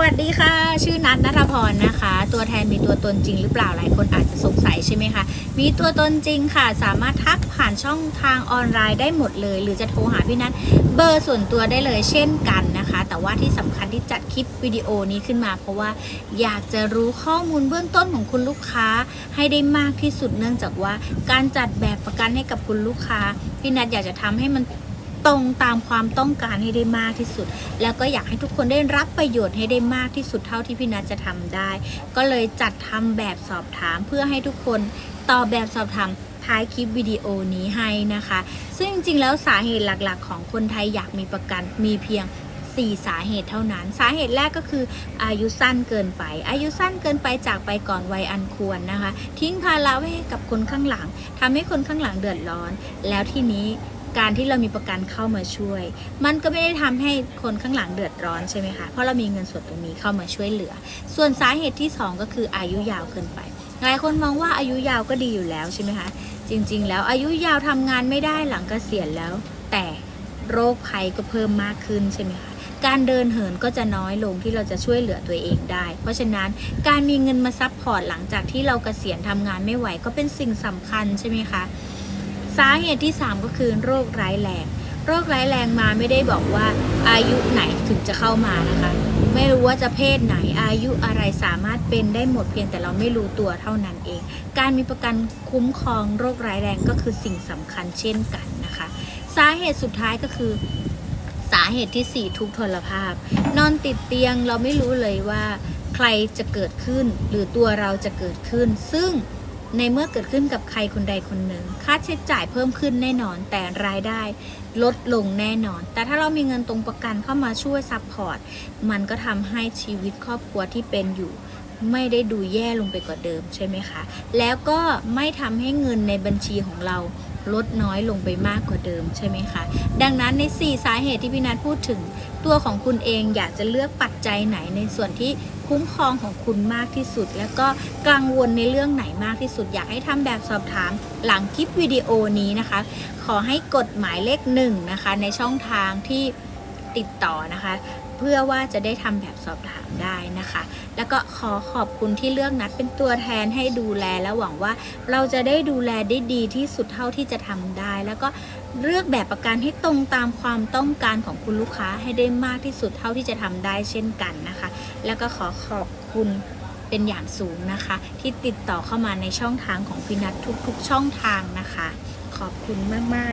วัสดีค่ะ ชื่อนัทนัทพรนะคะ ตัวแทนมีตัวตนจริงหรือเปล่าหลายคนอาจจะสงสัยใช่ไหมคะ มีตัวตนจริงค่ะ สามารถทักผ่านช่องทางออนไลน์ได้หมดเลย หรือจะโทรหาพี่นัทเบอร์ส่วนตัวได้เลยเช่นกันนะคะ แต่ว่าที่สำคัญที่จัดคลิปวิดีโอนี้ขึ้นมา เพราะว่าอยากจะรู้ข้อมูลเบื้องต้นของคุณลูกค้าให้ได้มากที่สุดเนื่องจากว่าการจัดแบบประกันให้กับคุณลูกค้าพี่นัทอยากจะทำให้มัน ตรงตามความต้องการให้ได้มากที่สุด แล้วก็อยากให้ทุกคนได้รับประโยชน์ให้ได้มากที่สุดเท่าที่พี่นัทจะทำได้ ก็เลยจัดทำแบบสอบถามเพื่อให้ทุกคนตอบแบบสอบถามท้ายคลิปวิดีโอนี้ให้นะคะ ซึ่งจริงๆแล้วสาเหตุหลักๆ ของคนไทยอยากมีประกันมีเพียง4 สาเหตุเท่านั้น สาเหตุแรกก็คืออายุสั้นเกินไป อายุสั้นเกินไปจากไปก่อนวัยอันควรนะคะ ทิ้งภาระไว้ให้กับคนข้างหลังทำให้คนข้างหลังเดือดร้อน แล้วทีนี้ การที่เรามีประกันเข้ามาช่วย มันก็ไม่ได้ทำให้คนข้างหลังเดือดร้อนใช่ไหมคะเพราะเรามีเงินส่วนตรงนี้เข้ามาช่วยเหลือ ส่วนสาเหตุที่ 2 ก็คืออายุยาวเกินไปหลายคนมองว่าอายุยาวก็ดีอยู่แล้วใช่ไหมคะจริง ๆ แล้วอายุยาวทำงานไม่ได้หลังเกษียณแล้ว แต่โรคภัยก็เพิ่มมากขึ้นใช่ไหมคะการเดินเหินก็จะน้อยลงที่เราจะช่วยเหลือตัวเองได้ เพราะฉะนั้นการมีเงินมาซับพอร์ตหลังจากที่เราเกษียณทำงานไม่ไหวก็เป็นสิ่งสำคัญใช่ไหมคะ สาเหตุที่ 3 ก็คือโรคร้ายแรง โรคร้ายแรงมาไม่ได้บอกว่าอายุไหนถึงจะเข้ามานะคะ ไม่รู้ว่าจะเพศไหนอายุอะไรสามารถเป็นได้หมดเพียงแต่เราไม่รู้ตัวเท่านั้นเอง การมีประกันคุ้มครองโรคร้ายแรงก็คือสิ่งสำคัญเช่นกันนะคะ สาเหตุสุดท้ายก็คือสาเหตุที่ 4 ทุกทรภาพ นอนติดเตียงเราไม่รู้เลยว่าใครจะเกิดขึ้นหรือตัวเราจะเกิดขึ้น ซึ่ง ในเมื่อเกิดขึ้นกับใครคนใดคนหนึ่ง ค่าใช้จ่ายเพิ่มขึ้นแน่นอน แต่รายได้ลดลงแน่นอน แต่ถ้าเรามีเงินตรงประกันเข้ามาช่วยซัพพอร์ต มันก็ทำให้ชีวิตครอบครัวที่เป็นอยู่ ไม่ได้ดูแย่ลงไปกว่าเดิมใช่ไหมคะ แล้วก็ไม่ทำให้เงินในบัญชีของเรา ลดน้อยลงไปมากกว่าเดิมใช่ไหมคะ ดังนั้นใน 4 สาเหตุที่พี่นัทพูดถึง ตัวของคุณเองอยากจะเลือกปัจจัยไหนในส่วนที่คุ้มครองของคุณมากที่สุด แล้วก็กังวลในเรื่องไหนมากที่สุด อยากให้ทำแบบสอบถามหลังคลิปวิดีโอนี้นะคะ ขอให้กดหมายเลขหนึ่งนะคะในช่องทางที่ติดต่อนะคะ พื่อว่าจะได้ทำแบบสอบถามได้นะคะ แล้วก็ขอขอบคุณที่เลือกนัดเป็นตัวแทนให้ดูแลและหวังว่าเราจะได้ดูแลได้ดีที่สุดเท่าที่จะทำได้ แล้วก็เลือกแบบประกันให้ตรงตามความต้องการของคุณลูกค้าให้ได้มากที่สุดเท่าที่จะทำได้เช่นกันนะคะ แล้วก็ขอขอบคุณเป็นอย่างสูงนะคะ ที่ติดต่อเข้ามาในช่องทางของพินัททุกๆช่องทางนะคะ ขอบคุณมากๆ